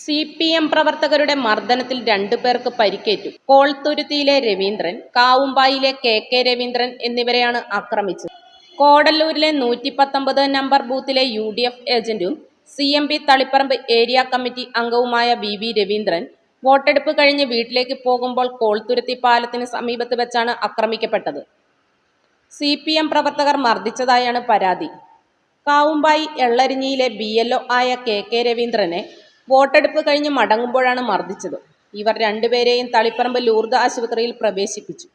C P M പ്രവർത്തകരുടെ മർദ്ദനത്തിൽ രണ്ടു പേർക്ക് പരിക്കേറ്റു. കോൾത്തുരുത്തിയിലെ രവീന്ദ്രൻ കാവുമ്പായിലെ കെ കെ രവീന്ദ്രൻ എന്നിവരെയാണ് ആക്രമിച്ചത്. കോടല്ലൂരിലെ നൂറ്റി പത്തൊമ്പത് നമ്പർ ബൂത്തിലെ U D F ഏജന്റും C M P Taliparamba area committee അംഗവുമായ വി വി രവീന്ദ്രൻ വോട്ടെടുപ്പ് കഴിഞ്ഞ് വീട്ടിലേക്ക് പോകുമ്പോൾ കോൾത്തുരുത്തി പാലത്തിന് സമീപത്ത് വെച്ചാണ് ആക്രമിക്കപ്പെട്ടത്. സി പി എം പ്രവർത്തകർ മർദ്ദിച്ചതായാണ് പരാതി. കാവുമ്പായി എള്ളരിഞ്ഞിയിലെ ബി എൽ ഒ ആയ കെ കെ രവീന്ദ്രനെ വോട്ടെടുപ്പ് കഴിഞ്ഞ് മടങ്ങുമ്പോഴാണ് മർദ്ദിച്ചത്. ഇവർ രണ്ടുപേരെയും തളിപ്പറമ്പ് ലൂർദ് ആശുപത്രിയിൽ പ്രവേശിപ്പിച്ചു.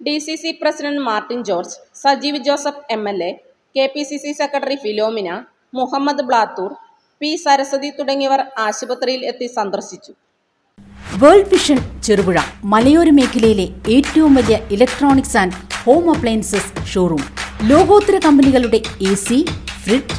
D C C president Martin George Sajeev Joseph M L A K P C C secretary Philomina Muhammad Blathur P Saraswathi തുടങ്ങിയവർ ആശുപത്രിയിൽ എത്തി സന്ദർശിച്ചു. വേൾഡ് വിഷൻ ചെറുപുഴ മലയോര മേഖലയിലെ ഏറ്റവും വലിയ electronics and home appliances showroom. ലോകോത്തര കമ്പനികളുടെ A C fridge